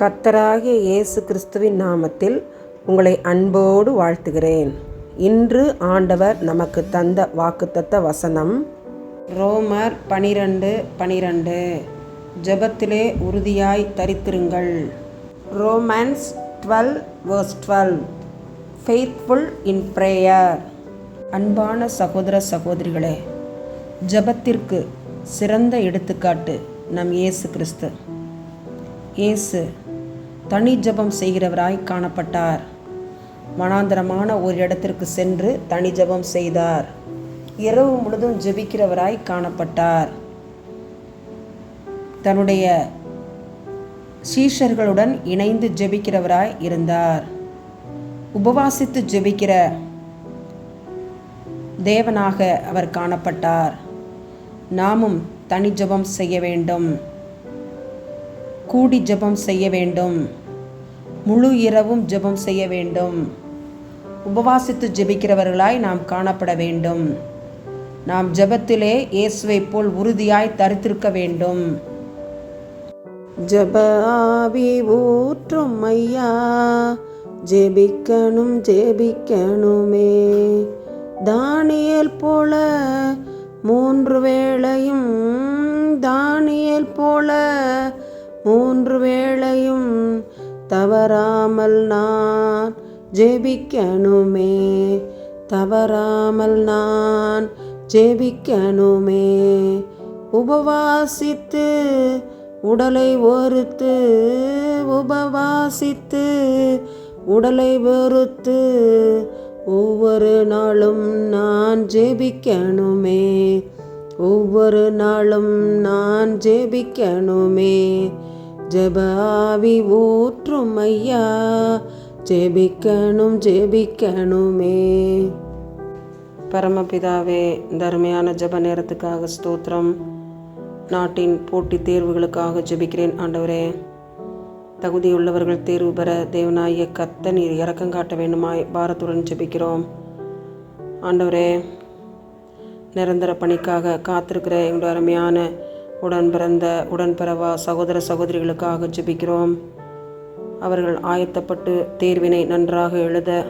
கத்தராகிய இயேசு கிறிஸ்துவின் நாமத்தில் உங்களை அன்போடு வாழ்த்துகிறேன். இன்று ஆண்டவர் நமக்கு தந்த வாக்குத்தத்த வசனம் ரோமர் பனிரெண்டு பனிரெண்டு. ஜெபத்திலே உறுதியாய் தரித்திருங்கள். Romans twelve verse twelve. Faithful in prayer அன்பான சகோதர சகோதரிகளே ஜெபத்திற்கு சிறந்த எடுத்துக்காட்டு நம் இயேசு கிறிஸ்து. இயேசு தனி ஜெபம் செய்கிறவராய் காணப்பட்டார். மனாந்தரமான ஒரு இடத்திற்கு சென்று தனி ஜெபம் செய்தார். இரவு முழுதும் ஜெபிக்கிறவராய் காணப்பட்டார். தன்னுடைய சீஷர்களுடன் இணைந்து ஜெபிக்கிறவராய் இருந்தார். உபவாசித்து ஜெபிக்கிற தேவனாக அவர் காணப்பட்டார். நாமும் தனி ஜெபம் செய்ய வேண்டும். கூடி ஜெபம் செய்ய வேண்டும். முழு இரவும் ஜெபம் செய்ய வேண்டும். உபவாசித்து ஜெபிக்கிறவர்களாய் நாம் காணப்பட வேண்டும். நாம் ஜெபத்திலே இயேசுவை போல் உறுதியாய் தரித்திருக்க வேண்டும். ஜப ஆவி ஊற்றும் ஐயா ஜெபிக்கணும் ஜெபிக்கணுமே. தானியல் போல மூன்று வேளையும் தானியல் போல மூன்று வேளையும் தவறாமல் நான் ஜெபிக்கணுமே தவறாமல் நான் ஜெபிக்கணுமே. உபவாசித்து உடலை ஒருத்து உபவாசித்து உடலை வெறுத்து ஒவ்வொரு நாளும் நான் ஜெபிக்கணுமே ஒவ்வொரு நாளும் நான் ஜெபிக்கணுமே. ஜெப ஆவி ஊற்றும் ஐயா. ஜெபிக்கணும் ஜெபிக்கணுமே. பரமபிதாவே இந்த அருமையான ஜெப நேரத்துக்காக ஸ்தோத்திரம். நாட்டின் போட்டித் தேர்வுகளுக்காக ஜெபிக்கிறேன் ஆண்டவரே. தகுதியுள்ளவர்கள் தேர்வு பெற தேவனாய கத்த நீர் இறக்கம் காட்ட வேண்டுமாய் பாரத்துடன் ஜெபிக்கிறோம். ஆண்டவரே நிரந்தர பணிக்காக காத்திருக்கிற எங்களுடைய அருமையான உடன் பிறந்த உடன்பிறவா சகோதர சகோதரிகளுக்காக ஜெபிக்கிறோம். அவர்கள் ஆயத்தப்பட்டு தேர்வினை நன்றாக எழுத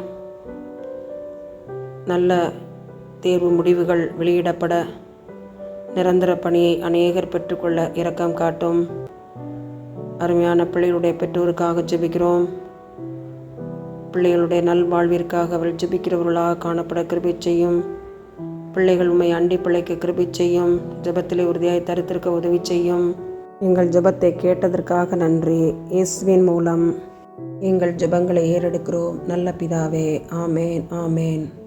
நல்ல தேர்வு முடிவுகள் வெளியிடப்பட நிரந்தர பணியை அநேகர் பெற்றுக்கொள்ள இரக்கம் காட்டும். அருமையான பிள்ளைகளுடைய பெற்றோருக்காக ஜெபிக்கிறோம். பிள்ளைகளுடைய நல்வாழ்விற்காக அவள் ஜெபிக்கிறவர்களாக காணப்பட கிருபை செய்யும். பிள்ளைகள் உண்மை அண்டி பிள்ளைக்கு கிருபி செய்யும். ஜபத்திலே உறுதியாய் தரித்திருக்க உதவி செய்யும். எங்கள் ஜெபத்தை கேட்டதற்காக நன்றி. இயேசுவின் மூலம் எங்கள் ஜெபங்களை ஏறெடுக்கிறோம். நல்ல பிதாவே ஆமேன் ஆமேன்.